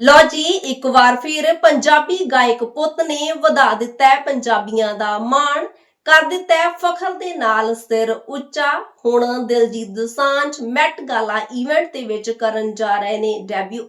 ਲੋ ਜੀ, ਇੱਕ ਵਾਰ ਫਿਰ ਪੰਜਾਬੀ ਗਾਇਕ ਪੁੱਤ ਨੇ ਵਧਾ ਦਿੱਤਾ ਹੈ ਪੰਜਾਬੀਆਂ ਦਾ ਮਾਣ। ਕਰ ਦਿੱਤਾ ਹੈ ਫਖਰ ਦੇ ਨਾਲ ਸਿਰ ਉੱਚਾ। ਹੁਣ Diljit Dosanjh Met Gala event ਦੇ ਵਿੱਚ ਕਰਨ ਜਾ ਰਹੇ ਨੇ ਡੈਬਿਊ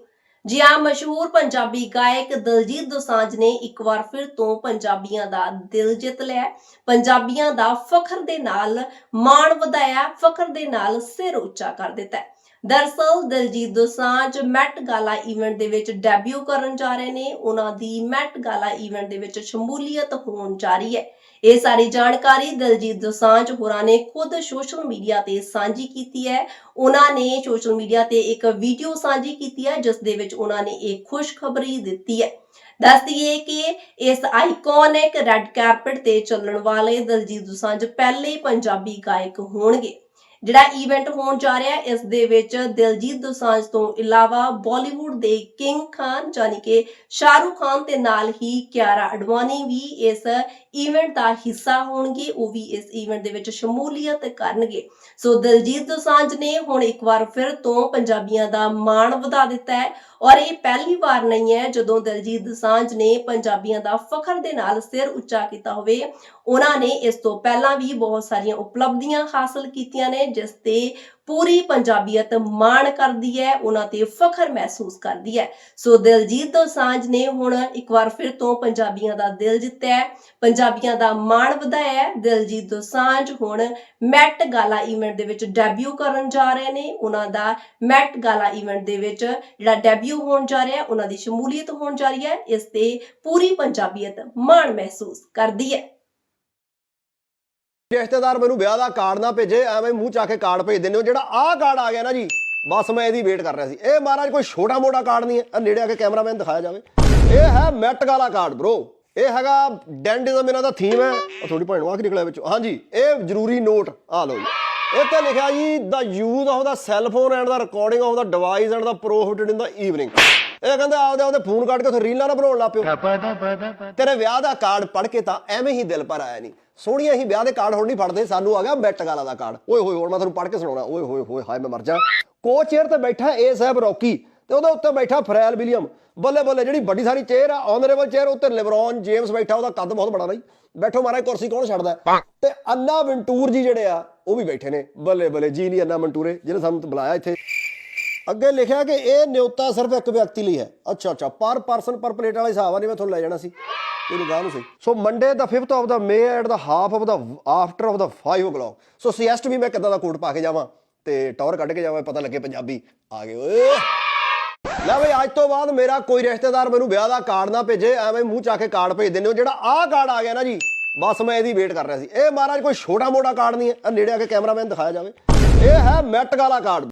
ਜੀ ਹਾਂ, ਮਸ਼ਹੂਰ ਪੰਜਾਬੀ ਗਾਇਕ ਦਿਲਜੀਤ ਦੋਸਾਂਝ ਨੇ ਇੱਕ ਵਾਰ ਫਿਰ ਤੋਂ ਪੰਜਾਬੀਆਂ ਦਾ ਦਿਲ ਜਿੱਤ ਲਿਆ ਪੰਜਾਬੀਆਂ ਦਾ ਫਖਰ ਦੇ ਨਾਲ ਮਾਣ ਵਧਾਇਆ, ਫਖਰ ਦੇ ਨਾਲ ਸਿਰ ਉੱਚਾ ਕਰ ਦਿੱਤਾ ਦਰਸਲ Diljit Dosanjh Met Gala event ਦੇ ਵਿੱਚ ਡੈਬਿਊ ਕਰਨ ਜਾ ਰਹੇ ਨੇ। ਉਹਨਾਂ ਦੀ ਮੈਟ ਗਾਲਾ ਇਵੈਂਟ ਦੇ ਵਿੱਚ ਸ਼ਮੂਲੀਅਤ ਹੋਣ ਜਾ ਰਹੀ ਹੈ। ਇਹ ਸਾਰੀ ਜਾਣਕਾਰੀ ਦਲਜੀਤ ਦੋਸਾਂਝ ਹੋਰਾਂ ਨੇ ਖੁਦ ਸੋਸ਼ਲ ਮੀਡੀਆ ਤੇ ਸਾਂਝੀ ਕੀਤੀ ਹੈ। ਉਹਨਾਂ ਨੇ ਸੋਸ਼ਲ ਮੀਡੀਆ ਤੇ ਇੱਕ ਵੀਡੀਓ ਸਾਂਝੀ ਕੀਤੀ ਹੈ, ਜਿਸ ਦੇ ਵਿੱਚ ਉਹਨਾਂ ਨੇ ਇਹ ਖੁਸ਼ਖਬਰੀ ਦਿੱਤੀ ਹੈ। ਦੱਸ ਦਈਏ ਕਿ ਇਸ ਆਈਕੋਨਿਕ ਰੈੱਡ ਕਾਰਪਟ ਤੇ ਚੱਲਣ ਵਾਲੇ ਦਲਜੀਤ ਦੋਸਾਂਝ ਪਹਿਲੇ ਪੰਜਾਬੀ ਗਾਇਕ ਹੋਣਗੇ। ਜਿਹੜਾ ਇਵੈਂਟ ਹੋਣ ਜਾ ਰਿਹਾ ਇਸ ਦੇ ਵਿੱਚ ਦਿਲਜੀਤ ਦੋਸਾਂਝ ਤੋਂ ਇਲਾਵਾ ਬਾਲੀਵੁੱਡ ਦੇ ਕਿੰਗ ਖਾਨ ਯਾਨੀ ਕਿ ਸ਼ਾਹਰੁਖ ਖਾਨ ਤੇ ਨਾਲ ਹੀ ਕਿਆਰਾ ਅਡਵਾਨੀ ਵੀ ਇਸ ਇਵੈਂਟ ਦਾ ਹਿੱਸਾ ਹੋਣਗੇ, ਉਹ ਵੀ ਇਸ ਇਵੈਂਟ ਦੇ ਵਿੱਚ ਸ਼ਮੂਲੀਅਤ ਕਰਨਗੇ। ਸੋ ਦਿਲਜੀਤ ਦੋਸਾਂਝ ਨੇ ਹੁਣ ਇੱਕ ਵਾਰ ਫਿਰ ਤੋਂ ਪੰਜਾਬੀਆਂ ਦਾ ਮਾਣ ਵਧਾ ਦਿੱਤਾ ਹੈ ਔਰ ਇਹ ਪਹਿਲੀ ਵਾਰ ਨਹੀਂ ਹੈ ਜਦੋਂ ਦਲਜੀਤ ਦੋਸਾਂਝ ਨੇ ਪੰਜਾਬੀਆਂ ਦਾ ਫਖਰ ਦੇ ਨਾਲ ਸਿਰ ਉੱਚਾ ਕੀਤਾ ਹੋਵੇ। ਉਹਨਾਂ ਨੇ ਇਸ ਤੋਂ ਪਹਿਲਾਂ ਵੀ ਬਹੁਤ ਸਾਰੀਆਂ ਉਪਲਬਧੀਆਂ ਹਾਸਲ ਕੀਤੀਆਂ ਨੇ, ਜਿਸ ਤੇ ਪੂਰੀ ਪੰਜਾਬੀਅਤ ਮਾਣ ਕਰਦੀ ਹੈ, ਉਹਨਾਂ ਤੇ ਫਖਰ ਮਹਿਸੂਸ ਕਰਦੀ ਹੈ। ਸੋ ਦਿਲਜੀਤ ਦੋਸਾਂਝ ਨੇ ਹੁਣ ਇੱਕ ਵਾਰ ਫਿਰ ਤੋਂ ਪੰਜਾਬੀਆਂ ਦਾ ਦਿਲ ਜਿੱਤਿਆ ਹੈ, ਪੰਜਾਬੀਆਂ ਦਾ ਮਾਣ ਵਧਾਇਆ ਹੈ। ਦਿਲਜੀਤ ਦੋਸਾਂਝ ਹੁਣ ਮੈਟ ਗਾਲਾ ਇਵੈਂਟ ਦੇ ਵਿੱਚ ਡੈਬਿਊ ਕਰਨ ਜਾ ਰਹੇ ਨੇ। ਉਹਨਾਂ ਦਾ ਮੈਟ ਗਾਲਾ ਇਵੈਂਟ ਦੇ ਵਿੱਚ ਜਿਹੜਾ ਡੈਬਿਊ ਹੋਣ ਜਾ ਰਿਹਾ ਹੈ, ਉਹਨਾਂ ਦੀ ਸ਼ਮੂਲੀਅਤ ਹੋਣ ਜਾ ਰਹੀ ਹੈ। ਇਸ ਤੇ ਪੂਰੀ ਪੰਜਾਬੀਅਤ ਮਾਣ ਮਹਿਸੂਸ ਕਰਦੀ ਹੈ। ਰਿਸ਼ਤੇਦਾਰ ਮੈਨੂੰ ਵਿਆਹ ਦਾ ਕਾਰਡ ਨਾ ਭੇਜੇ, ਐਵੇਂ ਮੂੰਹ ਚਾ ਕੇ ਕਾਰਡ ਭੇਜ ਦਿੰਦੇ ਹੋ। ਜਿਹੜਾ ਆਹ ਕਾਰਡ ਆ ਗਿਆ ਨਾ ਜੀ, ਬਸ ਮੈਂ ਇਹਦੀ ਵੇਟ ਕਰ ਰਿਹਾ ਸੀ। ਇਹ ਮਹਾਰਾਜ ਕੋਈ ਛੋਟਾ ਮੋਟਾ ਕਾਰਡ ਨਹੀਂ ਹੈ। ਆਹ ਨੇੜੇ ਆ ਕੇ ਕੈਮਰਾਮੈਨ ਦਿਖਾਇਆ ਜਾਵੇ। ਇਹ ਹੈ ਮੈਟ ਗਾਲਾ ਕਾਰਡ ਬ్రో ਇਹ ਹੈਗਾ ਡੈਂਡਿਜ਼ਮ ਇਹਨਾਂ ਦਾ ਥੀਮ ਹੈ। ਉਹ ਥੋੜੀ ਭੈਣ ਕੇ ਨਿਕਲਿਆ ਵਿੱਚੋਂ। ਹਾਂਜੀ, ਇਹ ਜ਼ਰੂਰੀ ਨੋਟ ਆ ਲਓ ਜੀ। ਇਹ ਤੇ ਲਿਖਿਆ ਜੀ the use of the cell phone and the recording of the device and the prohibited in the evening ਇਹ ਕਹਿੰਦੇ ਆਪਦੇ ਆਪਦੇ ਫੋਨ ਕੱਢ ਕੇ ਉੱਥੇ ਰੀਲਾਂ ਨਾ ਬਣਾਉਣ ਲੱਗ ਪਿਓ। ਤੇਰੇ ਵਿਆਹ ਦਾ ਕਾਰਡ ਪੜ ਕੇ ਤਾਂ ਐਵੇਂ ਹੀ ਦਿਲ ਪਰ ਆਇਆ ਨਹੀਂ ਸੋਹਣੀਆਂ ਹੀ ਵਿਆਹ ਦੇ ਕਾਰਡ ਹੁਣ ਨਹੀਂ ਫੜਦੇ ਸਾਨੂੰ ਆ ਗਿਆ ਮੈਟ ਗਾਲਾ ਦਾ ਕਾਰਡ ਓਏ ਹੋਏ ਹੁਣ ਮੈਂ ਤੁਹਾਨੂੰ ਪੜ ਕੇ ਸੁਣਾਉਣਾ। ਓਏ ਹੋਏ ਹੋਏ ਹਾਏ ਮੈਂ ਮਰ ਜਾ। ਕੋ ਚੇਅਰ ਤੇ ਬੈਠਾ ਏ ਸਾਹਿਬ ਰੌਕੀ ਤੇ ਉਹਦੇ ਉੱਤੇ ਬੈਠਾ ਫਰੈਲ ਵਿਲੀਅਮ। ਬੱਲੇ ਬੱਲੇ ਜਿਹੜੀ ਵੱਡੀ ਸਾਰੀ ਚੇਅਰ ਆ ਆਨਰੇਬਲ ਚੇਅਰ ਉੱਤੇ ਲਿਬਰੌਨ ਜੇਮਸ ਬੈਠਾ ਉਹਦਾ ਕੱਦ ਬਹੁਤ ਬੜਾ ਬਾਈ। ਬੈਠੋ ਮਹਾਰਾਜ ਕੁਰਸੀ ਕੌਣ ਛੱਡਦਾ? ਤੇ ਅੰਨਾ ਵਿੰਟੂਰ ਜੀ ਜਿਹੜੇ ਆ ਉਹ ਵੀ ਬੈਠੇ ਨੇ। ਬੱਲੇ ਬੱਲੇ ਜੀ ਨਹੀਂ ਅੰਨਾ ਵਿੰਟੂਰੇ ਜਿਹਨੇ ਸਾਨੂੰ ਬੁਲਾਇਆ ਇੱਥੇ। ਅੱਗੇ ਲਿਖਿਆ ਕਿ ਇਹ ਨਿਯੁਕਤਾ ਸਿਰਫ ਇੱਕ ਵਿਅਕਤੀ ਲਈ ਹੈ। ਅੱਛਾ ਅੱਛਾ, ਪਰ ਪਰਸਨ ਪਰ ਪਲੇਟ ਵਾਲਾ ਹਿਸਾਬ ਆ, ਨਹੀਂ ਮੈਂ ਤੁਹਾਨੂੰ ਲੈ ਜਾਣਾ ਸੀ। ਇਹਨੂੰ ਗਾਹ ਨੂੰ ਸਹੀ। So Monday the 5th of the May at the half of the after of the 5 o'clock so CST ਵੀ ਮੈਂ ਕਿੱਦਾਂ ਦਾ ਕੋਟ ਪਾ ਕੇ ਜਾਵਾਂ ਤੇ ਟੌਰ ਕੱਢ ਕੇ ਜਾਵਾਂ, ਪਤਾ ਲੱਗੇ ਪੰਜਾਬੀ ਆ ਗਏ। ਓਏ! ਲੈ ਬਈ, ਅੱਜ ਤੋਂ ਬਾਅਦ ਮੇਰਾ ਕੋਈ ਰਿਸ਼ਤੇਦਾਰ ਮੈਨੂੰ ਵਿਆਹ ਦਾ ਕਾਰਡ ਨਾ ਭੇਜੇ, ਐਵੇਂ ਮੂੰਹ ਚਾ ਕੇ ਕਾਰਡ ਭੇਜ ਦਿੰਦੇ ਹੋ। ਜਿਹੜਾ ਆਹ ਕਾਰਡ ਆ ਗਿਆ ਨਾ ਜੀ, ਬਸ ਮੈਂ ਇਹਦੀ ਵੇਟ ਕਰ ਰਿਹਾ ਸੀ। ਇਹ ਮਹਾਰਾਜ, ਕੋਈ ਛੋਟਾ ਮੋਟਾ ਕਾਰਡ ਨਹੀਂ ਹੈ। ਨੇੜੇ ਆ ਕੇ ਕੈਮਰਾਮੈਨ ਦਿਖਾਇਆ ਜਾਵੇ। ਇਹ ਹੈ ਮੈਟ ਵਾਲਾ ਕਾਰਡ